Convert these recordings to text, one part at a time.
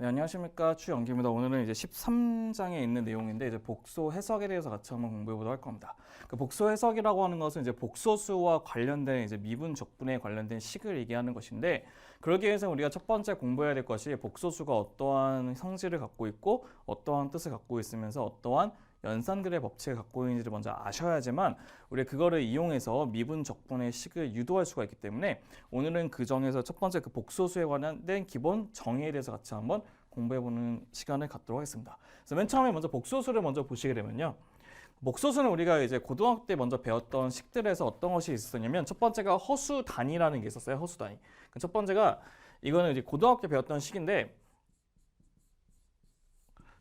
네, 안녕하십니까. 추영기입니다. 오늘은 이제 13장에 있는 내용인데 이제 복소 해석에 대해서 같이 한번 공부해 보도록 할 겁니다. 그 복소 해석이라고 하는 것은 이제 복소수와 관련된 이제 미분 적분에 관련된 식을 얘기하는 것인데 그러기 위해서 우리가 첫 번째 공부해야 될 것이 복소수가 어떠한 성질을 갖고 있고 어떠한 뜻을 갖고 있으면서 어떠한 연산들의 법칙을 갖고 있는지를 먼저 아셔야지만 우리가 그거를 이용해서 미분 적분의 식을 유도할 수가 있기 때문에 오늘은 그 정에서 첫 번째 그 복소수에 관련된 기본 정의에 대해서 같이 한번 공부해보는 시간을 갖도록 하겠습니다. 그래서 맨 처음에 먼저 복소수를 먼저 보시게 되면요. 복소수는 우리가 이제 고등학교 때 먼저 배웠던 식들에서 어떤 것이 있었냐면 첫 번째가 허수 단위라는 게 있었어요. 허수 단위. 그 첫 번째가 이거는 이제 고등학교 때 배웠던 식인데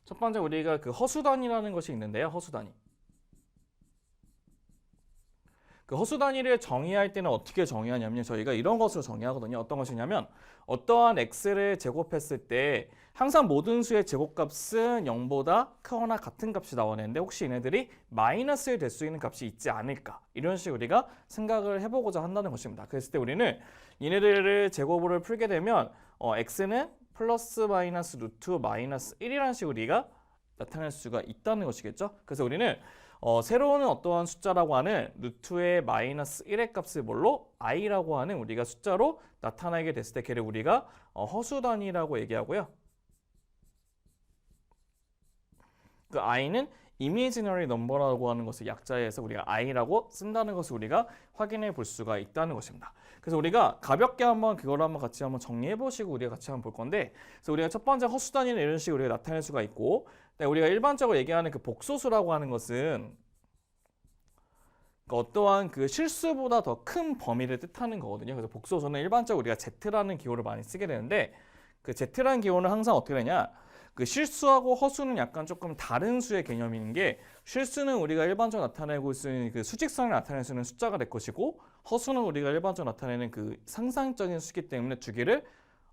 첫 번째 우리가 그 허수 단위라는 것이 있는데요. 허수 단위. 그 허수 단위를 정의할 때는 어떻게 정의하냐면 저희가 이런 것으로 정의하거든요. 어떤 것이냐면 어떠한 x를 제곱했을 때 항상 모든 수의 제곱값은 0보다 크거나 같은 값이 나오는데 혹시 얘네들이 마이너스 될 수 있는 값이 있지 않을까 이런 식으로 우리가 생각을 해보고자 한다는 것입니다. 그랬을 때 우리는 얘네들을 제곱을 풀게 되면 어, x는 플러스 마이너스 루트 마이너스 1이라는 식으로 우리가 나타낼 수가 있다는 것이겠죠. 그래서 우리는 어, 새로운 어떠한 숫자라고 하는 루트의 마이너스 1의 값을 뭘로 i라고 하는 우리가 숫자로 나타나게 됐을 때 걔를 우리가 어, 허수 단위라고 얘기하고요. 그 i는 imaginary number라고 하는 것을 약자에서 우리가 i라고 쓴다는 것을 우리가 확인해 볼 수가 있다는 것입니다. 그래서 우리가 가볍게 한번 그걸 한번 같이 한번 정리해 보시고 우리가 같이 한번 볼 건데 그래서 우리가 첫 번째 허수 단위는 이런 식으로 우리가 나타낼 수가 있고 네, 우리가 일반적으로 얘기하는 그 복소수라고 하는 것은 그 어떠한 그 실수보다 더 큰 범위를 뜻하는 거거든요. 그래서 복소수는 일반적으로 우리가 Z라는 기호를 많이 쓰게 되는데 그 Z라는 기호는 항상 어떻게 되냐? 그 실수하고 허수는 약간 조금 다른 수의 개념인 게 실수는 우리가 일반적으로 나타내고 있는 그 수직선을 나타낼 수 있는 숫자가 될 것이고 허수는 우리가 일반적으로 나타내는 그 상상적인 수기 때문에 두 개를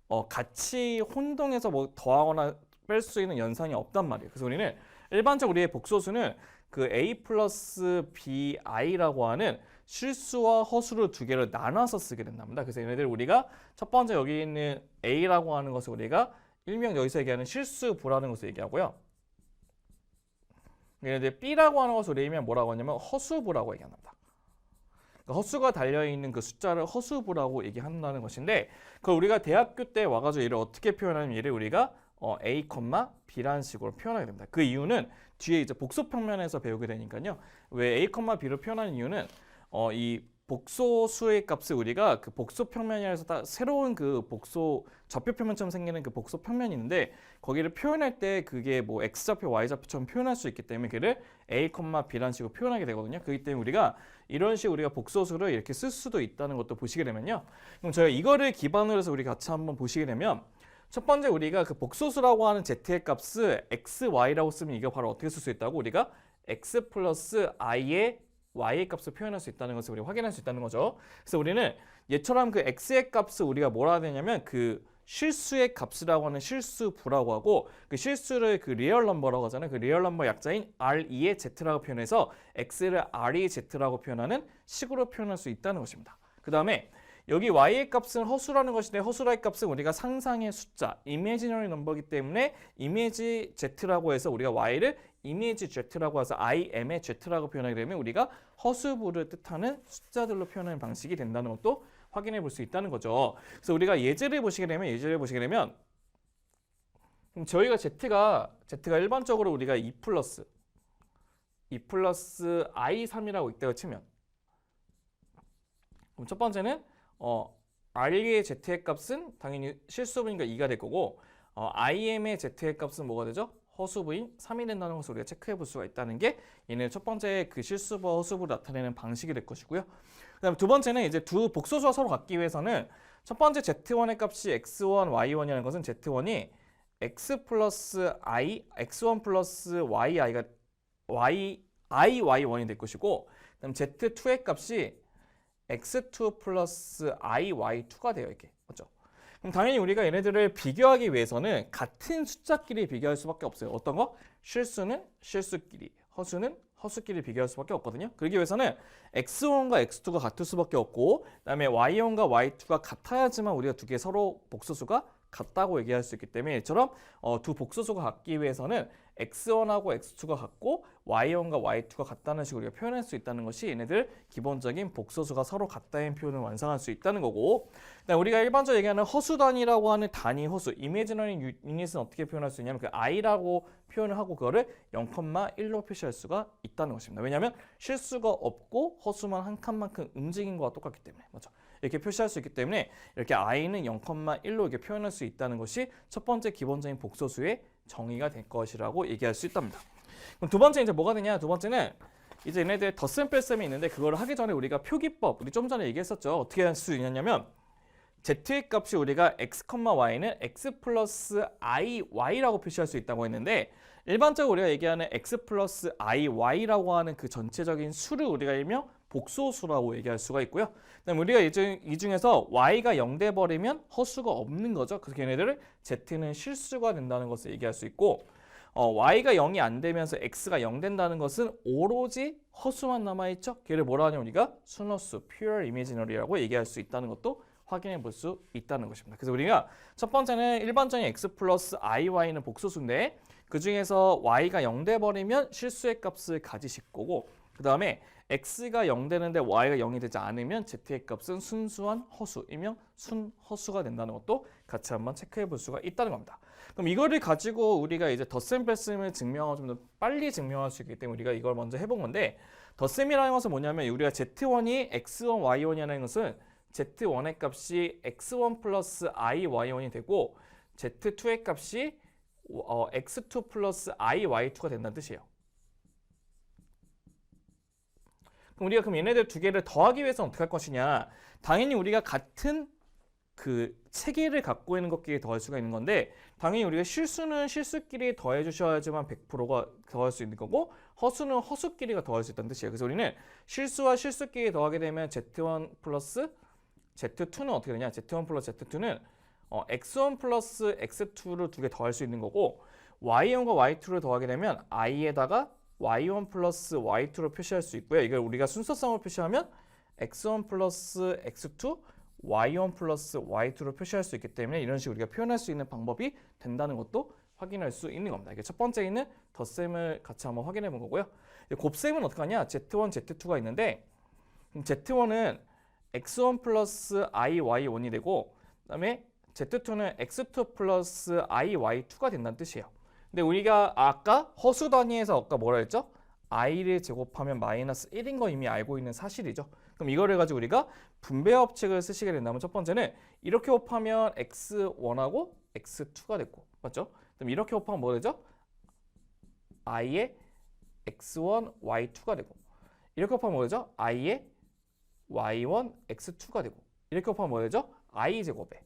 어, 같이 혼동해서 뭐 더하거나 뺄 수 있는 연산이 없단 말이에요. 그래서 우리는 일반적으로 우리의 복소수는 그 a 플러스 bi라고 하는 실수와 허수를 두 개를 나눠서 쓰게 된답니다. 그래서 얘네들 우리가 첫 번째 여기 있는 a라고 하는 것을 우리가 일명 여기서 얘기하는 실수 부라는 것을 얘기하고요. 얘네들 b라고 하는 것을 우리면 뭐라고 하냐면 허수부라고 얘기합니다. 그러니까 허수가 달려있는 그 숫자를 허수부라고 얘기한다는 것인데 그걸 우리가 대학교 때 와가지고 얘를 어떻게 표현하냐면 얘를 우리가 어, a, b라는 식으로 표현하게 됩니다. 그 이유는 뒤에 이제 복소 평면에서 배우게 되니까요. 왜 a, b로 표현하는 이유는 어, 이 복소 수의 값을 우리가 그 복소 평면이라서 다 새로운 그 복소 좌표 평면처럼 생기는 그 복소 평면이 있는데 거기를 표현할 때 그게 뭐 x좌표, y좌표처럼 표현할 수 있기 때문에 그를 a, b라는 식으로 표현하게 되거든요. 그렇기 때문에 우리가 이런 식으로 우리가 복소수를 이렇게 쓸 수도 있다는 것도 보시게 되면요. 그럼 저희가 이거를 기반으로 해서 우리 같이 한번 보시게 되면 첫 번째 우리가 그 복소수라고 하는 z의 값을 x, y라고 쓰면 이거 바로 어떻게 쓸 수 있다고 우리가 x 플러스 i의 y의 값을 표현할 수 있다는 것을 우리 확인할 수 있다는 거죠. 그래서 우리는 얘처럼 그 x의 값을 우리가 뭐라 되냐면 그 실수의 값이라고 하는 실수부라고 하고 그 실수를 그 리얼 넘버라고 하잖아요. 그 리얼 넘버 약자인 r2의 z라고 표현해서 x를 r2의 z라고 표현하는 식으로 표현할 수 있다는 것입니다. 그 다음에 여기 y의 값은 허수라는 것인데 허수라의 값은 우리가 상상의 숫자, imaginary number이기 때문에 이미지 z라고 해서 우리가 y를 이미지 z라고 해서 im의 z라고 표현하게 되면 우리가 허수부를 뜻하는 숫자들로 표현하는 방식이 된다는 것도 확인해 볼 수 있다는 거죠. 그래서 우리가 예제를 보시게 되면 예제를 보시게 되면 저희가 z가 z가 일반적으로 우리가 2 플러스 2 플러스 i3이라고 있다고 치면 그럼 첫 번째는 어, r의 z의 값은 당연히 실수부니까 2가 될 거고 어, im의 z의 값은 뭐가 되죠? 허수부인 3이 된다는 것을 우리가 체크해 볼 수가 있다는 게 얘는 첫 번째 그 실수부와 허수부를 나타내는 방식이 될 것이고요. 그 다음에 두 번째는 이제 두 복소수가 서로 같기 위해서는 첫 번째 z1의 값이 x1, y1이라는 것은 z1이 x 플러스 i, x1 플러스 yi가 y, i, y1이 될 것이고 그다음 z2의 값이 x2 플러스 i, y2가 돼요 이게 맞죠? 당연히 우리가 얘네들을 비교하기 위해서는 같은 숫자끼리 비교할 수밖에 없어요. 어떤 거? 실수는 실수끼리, 허수는 허수끼리 비교할 수밖에 없거든요. 그러기 위해서는 x1과 x2가 같을 수밖에 없고 그다음에 y1과 y2가 같아야지만 우리가 두 개 서로 복소수가 같다고 얘기할 수 있기 때문에 이처럼 어, 두 복소수가 같기 위해서는 x1하고 x2가 같고 y1과 y2가 같다는 식으로 우리가 표현할 수 있다는 것이 얘네들 기본적인 복소수가 서로 같다는 표현을 완성할 수 있다는 거고 우리가 일반적으로 얘기하는 허수 단위라고 하는 단위 허수 이미지너리 유닛은 어떻게 표현할 수 있냐면 그 i라고 표현을 하고 그거를 0,1로 표시할 수가 있다는 것입니다. 왜냐하면 실수가 없고 허수만 한 칸만큼 움직인 거와 똑같기 때문에 맞죠? 이렇게 표시할 수 있기 때문에 이렇게 i는 0,1로 이렇게 표현할 수 있다는 것이 첫 번째 기본적인 복소수의 정의가 될 것이라고 얘기할 수 있답니다. 그럼 두 번째 이제 뭐가 되냐? 두 번째는 이제 얘네들 덧셈 뺄셈이 있는데 그거를 하기 전에 우리가 표기법 우리 좀 전에 얘기했었죠. 어떻게 할 수 있냐면 z의 값이 우리가 x, y는 x 플러스 i, y라고 표시할 수 있다고 했는데 일반적으로 우리가 얘기하는 x 플러스 i, y라고 하는 그 전체적인 수를 우리가 일명 복소수라고 얘기할 수가 있고요. 그다음에 우리가 이, 중, 이 중에서 y가 0 돼 버리면 허수가 없는 거죠. 그래서 걔네들을 z는 실수가 된다는 것을 얘기할 수 있고 어, y가 0이 안 되면서 x가 0 된다는 것은 오로지 허수만 남아 있죠. 걔를 뭐라 하냐면 우리가 순허수 pure imaginary라고 얘기할 수 있다는 것도 확인해 볼 수 있다는 것입니다. 그래서 우리가 첫 번째는 일반적인 x 플러스 i, y는 복소수인데 그 중에서 y가 0 돼 버리면 실수의 값을 가지실 거고 그 다음에 x가 0 되는데 y가 0이 되지 않으면 z의 값은 순수한 허수, 일명 순허수가 된다는 것도 같이 한번 체크해 볼 수가 있다는 겁니다. 그럼 이거를 가지고 우리가 이제 덧셈 뺄셈을 증명하고 좀 더 빨리 증명할 수 있기 때문에 우리가 이걸 먼저 해본 건데 덧셈이라는 것은 뭐냐면 우리가 z1이 x1, y1이라는 것은 z1의 값이 x1 플러스 i, y1이 되고 z2의 값이 어, x2 플러스 i, y2가 된다는 뜻이에요. 그럼 우리가 그럼 얘네들 두 개를 더하기 위해서는 어떻게 할 것이냐? 당연히 우리가 같은 그 체계를 갖고 있는 것끼리 더할 수가 있는 건데 당연히 우리가 실수는 실수끼리 더해 주셔야지만 100%가 더할 수 있는 거고 허수는 허수끼리가 더할 수 있다는 뜻이에요. 그래서 우리는 실수와 실수끼리 더하게 되면 z1 플러스 z2는 어떻게 되냐? z1 플러스 z2는 어, x1 플러스 x2를 두 개 더할 수 있는 거고 y1과 y2를 더하게 되면 i에다가 y1 플러스 y2로 표시할 수 있고요. 이걸 우리가 순서성으로 표시하면 x1 플러스 x2, y1 플러스 y2로 표시할 수 있기 때문에 이런 식으로 우리가 표현할 수 있는 방법이 된다는 것도 확인할 수 있는 겁니다. 이게 첫 번째 있는 덧셈을 같이 한번 확인해 본 거고요. 곱셈은 어떻게 하냐? z1, z2가 있는데 z1은 x1 플러스 i, y1이 되고 그다음에 z2는 x2 플러스 i, y2가 된다는 뜻이에요. 근데 우리가 아까 허수 단위에서 아까 뭐라 했죠? i를 제곱하면 마이너스 1인 거 이미 알고 있는 사실이죠. 그럼 이거를 가지고 우리가 분배 법칙을 쓰시게 된다면 첫 번째는 이렇게 곱하면 x1하고 x2가 됐고 맞죠? 그럼 이렇게 곱하면 뭐 되죠? i의 x1, y2가 되고 이렇게 곱하면 뭐 되죠? i의 y1, x2가 되고 이렇게 곱하면 뭐 되죠? i 제곱에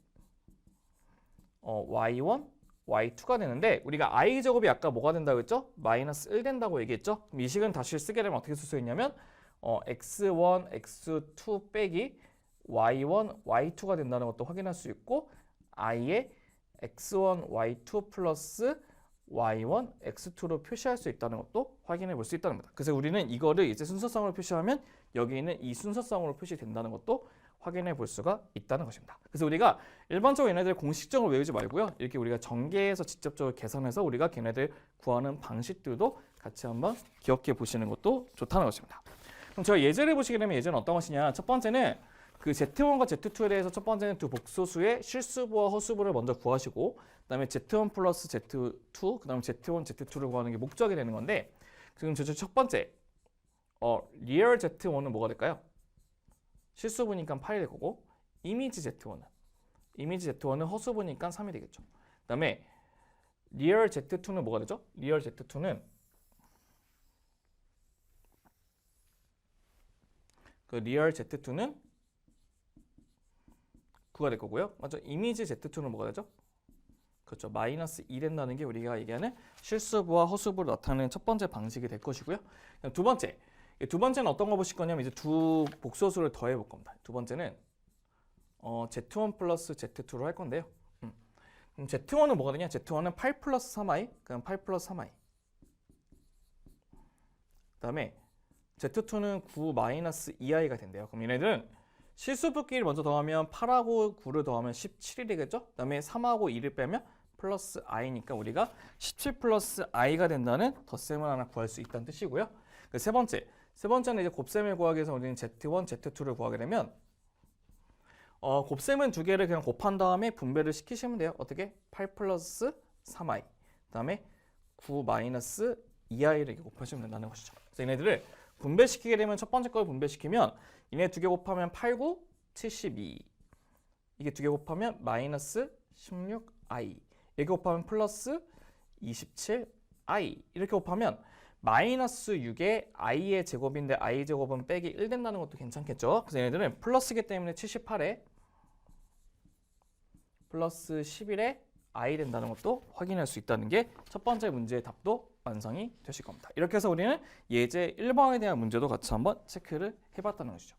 어, y1, y2가 되는데 우리가 i 제곱이 아까 뭐가 된다고 했죠? 마이너스 1 된다고 얘기했죠? 이 식은 다시 쓰게 되면 어떻게 쓸 수 있냐면 어, x1, x2 빼기 y1, y2가 된다는 것도 확인할 수 있고 i의 x1, y2 플러스 y1, x2로 표시할 수 있다는 것도 확인해 볼 수 있다는 겁니다. 그래서 우리는 이거를 이제 순서성으로 표시하면 여기 있는 이 순서성으로 표시된다는 것도 확인해 볼 수가 있다는 것입니다. 그래서 우리가 일반적으로 얘네들 공식적으로 외우지 말고요. 이렇게 우리가 전개해서 직접적으로 계산해서 우리가 걔네들 구하는 방식들도 같이 한번 기억해 보시는 것도 좋다는 것입니다. 그럼 제가 예제를 보시게 되면 예제는 어떤 것이냐? 첫 번째는 그 Z1과 Z2에 대해서 첫 번째는 두 복소수의 실수부와 허수부를 먼저 구하시고 그다음에 Z1 플러스 Z2 그다음에 Z1, Z2를 구하는 게 목적이 되는 건데 지금 저첫 번째 어 리얼 Z1은 뭐가 될까요? 실수부니까 8이 될 거고 이미지 Z1은 이미지 Z1은 허수부니까 3이 되겠죠. 그 다음에 리얼 Z2는 뭐가 되죠? 리얼 Z2는 그 리얼 Z2는 9가 될 거고요. 맞죠? 이미지 Z2는 뭐가 되죠? 그렇죠. 마이너스 2 된다는 게 우리가 얘기하는 실수부와 허수부를 나타내는 첫 번째 방식이 될 것이고요. 두 번째. 이두 번째는 어떤 거 보실 거냐면 이제 두 복소수를 더해 볼 겁니다. 두 번째는 어, Z1 플러스 Z2로 할 건데요. 음. 그럼 Z1은 뭐가 되냐? Z1은 8 플러스 3i, 그럼 8 플러스 3i. 그 다음에 Z2는 9 마이너스 2i가 된대요. 그럼 얘네들은 실수분기를 먼저 더하면 8하고 9를 더하면 17이 되겠죠? 그 다음에 3하고 2를 빼면 플러스 i니까 우리가 17 플러스 i가 된다는 덧셈을 하나 구할 수 있다는 뜻이고요. 그 세 번째, 세 번째는 이제 곱셈을 구하기 위해서 우리는 z1, z2를 구하게 되면 어, 곱셈은 두 개를 그냥 곱한 다음에 분배를 시키시면 돼요. 어떻게? 8 플러스 3i 그 다음에 9 마이너스 2i를 이렇게 곱하시면 된다는 것이죠. 그래서 얘네들을 분배시키게 되면 첫 번째 걸 분배시키면 얘네 두 개 곱하면 8, 9, 72 이게 두 개 곱하면 마이너스 16i 이렇게 곱하면 플러스 27i 이렇게 곱하면 마이너스 6에 i의 제곱인데 i 제곱은 빼기 1 된다는 것도 괜찮겠죠? 그래서 얘네들은 플러스기 때문에 78에 플러스 11에 i 된다는 것도 확인할 수 있다는 게 첫 번째 문제의 답도 완성이 되실 겁니다. 이렇게 해서 우리는 예제 1번에 대한 문제도 같이 한번 체크를 해봤다는 것이죠.